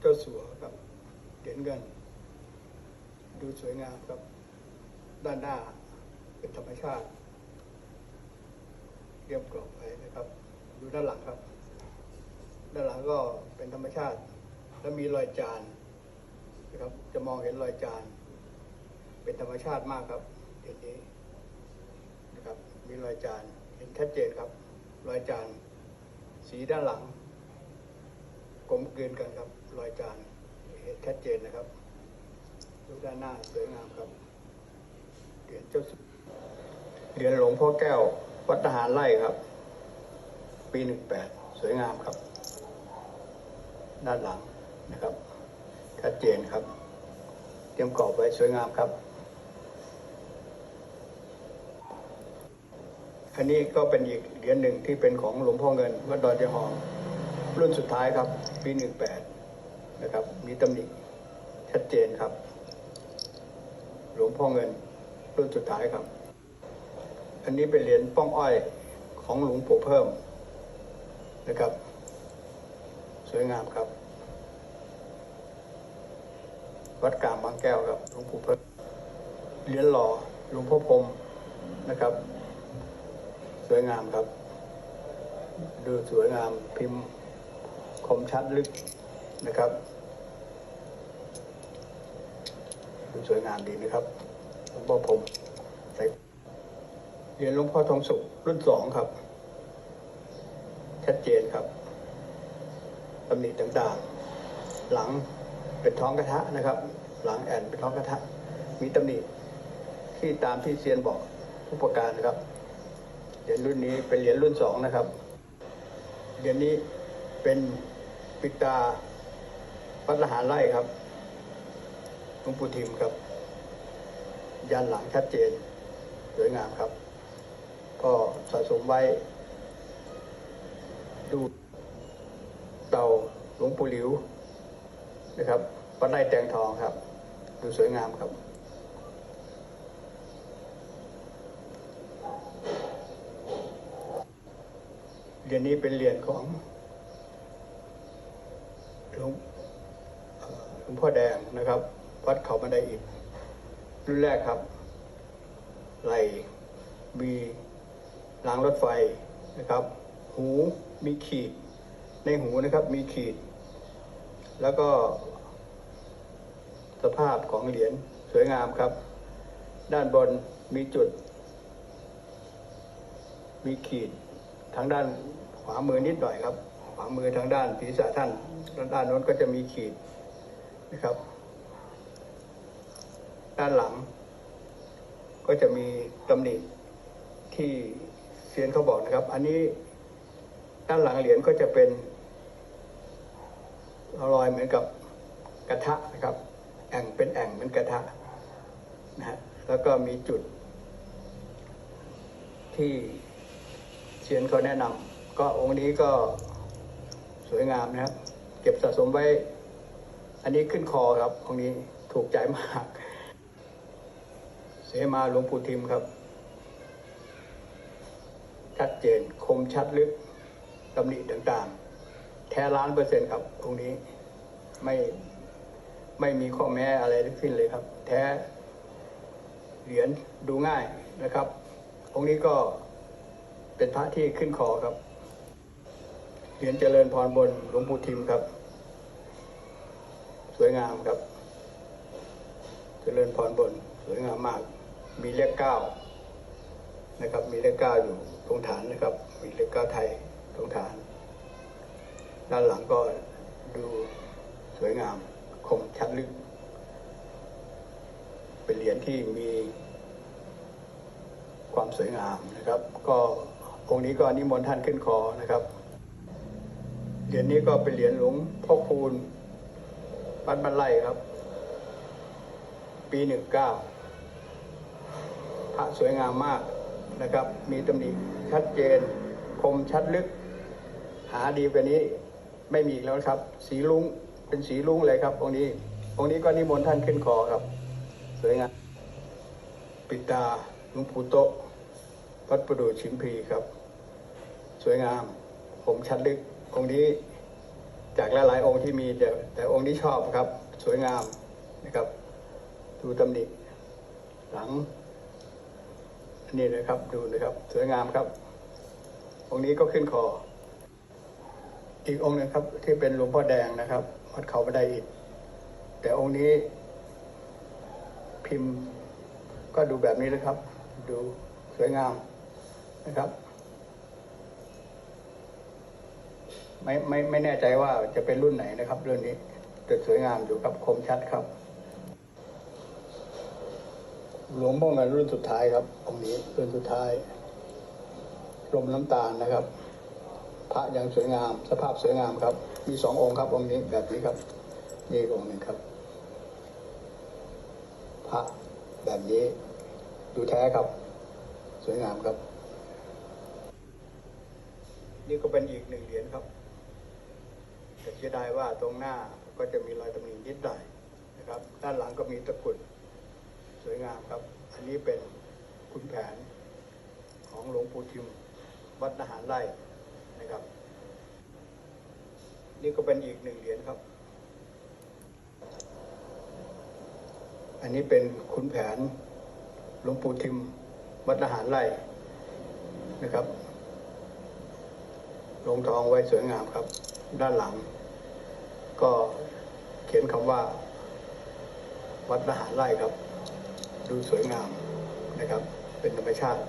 เจ้าสัวครับเหรียญเงิน ดูสวยงามครับ ด้านหน้าเป็นธรรมชาติเรียบกรอบไปนะครับ ดูด้านหลังครับ ด้านหลังก็เป็นธรรมชาติ และมีรอยจานนะครับ จะมองเห็นรอยจาน เป็นธรรมชาติมากครับเห็นนี้นะครับ มีรอยจานเห็นชัดเจนครับ รอยจานสีด้านหลัง กลมกลืนกันครับรอยจานเห็นชัดเจนนะครับดูด้านหน้าสวยงามครับเหรียญเจ้าสัวเหรียญหลวงพ่อแก้ววัดทหารไร่ครับ ปีหนึ่งแปดสวยงามครับ ด้านหลังนะครับ ชัดเจนครับ เตรียมกรอบไว้สวยงามครับ อันนี้ก็เป็นอีกเหรียญหนึ่งที่เป็นของหลวงพ่อเงินวัดดอนเจหองรุ่นสุดท้ายครับ ปีหนึ่งแปดนะครับ มีตำหนิชัดเจนครับ หลวงพ่อเงินรุ่นสุดท้ายครับ อันนี้เป็นเหรียญป้องอ้อยของหลวงปู่เพิ่มนะครับ สวยงามครับ วัดกลางบางแก้วครับหลวงปู่เพิ่มเหรียญหล่อหลวงพ่อพรมนะครับ สวยงามครับ ดูสวยงามพิมพ์ คมชัดลึกนะครับดูสวยงามดีนะครับหลวงพ่อพรหมใส่เหรียญหลวงพ่อทองสุขรุ่นสองครับ ชัดเจนครับตำหนิต่างๆ หลังเป็นท้องกระทะนะครับ หลังแอนเป็นท้องกระทะ มีตำหนิที่ตามที่เซียนบอกทุกประการนะครับเหรียญรุ่นนี้เป็นเหรียญรุ่นสองนะครับเหรียญนี้เป็น ปิตาวัดละหารไร่ครับหลวงปู่ทิมครับ ยันหลังชัดเจนสวยงามครับ ก็สะสมไว้ ดูเต่าหลวงปู่หลิวนะครับวัดไร่แตงทองครับ ดูสวยงามครับเหรียญนี้เป็นเหรียญของ หลวงหลวงพ่อแดงนะครับ วัดเขาบันไดอิฐรุ่นแรกครับ ไหลมีรางรถไฟนะครับ หูมีขีด ในหูนะครับมีขีด แล้วก็ สภาพของเหรียญสวยงามครับ ด้านบนมีจุด มีขีดทางด้านขวามือนิดหน่อยครับ ขวามือทางด้านศีรษะท่านด้านด้านโน้นก็จะมีขีดนะครับ ด้านหลัง ก็จะมีตำหนิที่เซียนเขาบอกนะครับ อันนี้ด้านหลังเหรียญก็จะเป็นรอยเหมือนกับกระทะนะครับ แอ่งเป็นแอ่งเหมือนกระทะนะฮะแล้วก็มีจุด ที่เชียนเขาแนะนำก็องค์นี้ก็ สวยงามนะครับ เก็บสะสมไว้ อันนี้ขึ้นคอครับองนี้ถูกใจมาก เสมาหลวงปู่ทิมครับ ชัดเจนคมชัดลึกตำหนิต่างๆ แท้ล้านเปอร์เซ็นต์ครับองค์นี้ไม่ไม่มีข้อแม้อะไรทั้งสิ้นเลยครับ แท้เหรียญดูง่ายนะครับองค์นี้ก็เป็นพระที่ขึ้นคอครับ เหรียญเจริญพรบนหลวงปู่ทิมครับ สวยงามครับ เจริญพรบน สวยงามมาก มีเลขเก้านะครับ มีเลขเก้าอยู่ตรงฐานนะครับ มีเลขเก้าไทยตรงฐาน ด้านหลังก็ดูสวยงามคมชัดลึก เป็นเหรียญที่มีความสวยงามนะครับ ก็องค์นี้ก็นิมนต์ท่านขึ้นคอนะครับ เหรียญนี้ก็เป็นเหรียญหลวงพ่อคูณวัดบันไลครับ ปีหนึ่งเก้าพระสวยงามมากนะครับ มีตำหนิชัดเจน คมชัดลึก หาดีกว่านี้ไม่มีแล้วครับ สีลุงเป็นสีลุงเลยครับ องค์นี้องค์นี้ก็นิมนต์ท่านขึ้นคอครับ สวยงามปิตาหลวงปู่โตวัดประดูชิมพีครับ สวยงาม ผมชัดลึก องค์นี้จากหลายๆองค์ที่มีแต่แต่องค์ที่ชอบครับ สวยงามนะครับ ดูตำหนิหลังนี่นะครับดูนะครับ สวยงามครับ องค์นี้ก็ขึ้นคอ อีกองค์นึงครับ ที่เป็นหลวงพ่อแดงนะครับวัดเขาบันไดอิฐแต่องค์นี้พิมพ์ก็ดูแบบนี้นะครับ ดูสวยงามนะครับ ไม่ไม่ไม่แน่ใจว่าจะเป็นรุ่นไหนนะครับรุ่นนี้แต่สวยงามอยู่ครับคมชัดครับ หลวงพ่อเงินรุ่นสุดท้ายครับองค์นี้รุ่นสุดท้ายรมน้ำตาลนะครับ พระยังสวยงาม สภาพสวยงามครับ มีสององค์ครับองค์นี้แบบนี้ครับนี่อีกองค์หนึ่งครับ พระแบบนี้ดูแท้ครับ สวยงามครับ นี่ก็เป็นอีกหนึ่งเหรียญครับ แต่เสียดายว่าตรงหน้าก็จะมีรอยตำหนินิดหน่อยนะครับ ด้านหลังก็มีตะกรุดสวยงามครับ อันนี้เป็นคุณแผนของหลวงปู่ทิมวัดนหารไร่นะครับ นี่ก็เป็นอีกหนึ่งเหรียญครับ อันนี้เป็นคุณแผนหลวงปู่ทิมวัดนหารไร่นะครับลงทองไว้สวยงามครับ ด้านหลัง ก็เขียนคำว่า วัดมหารไร่ครับ ดูสวยงามนะครับ เป็นธรรมชาติ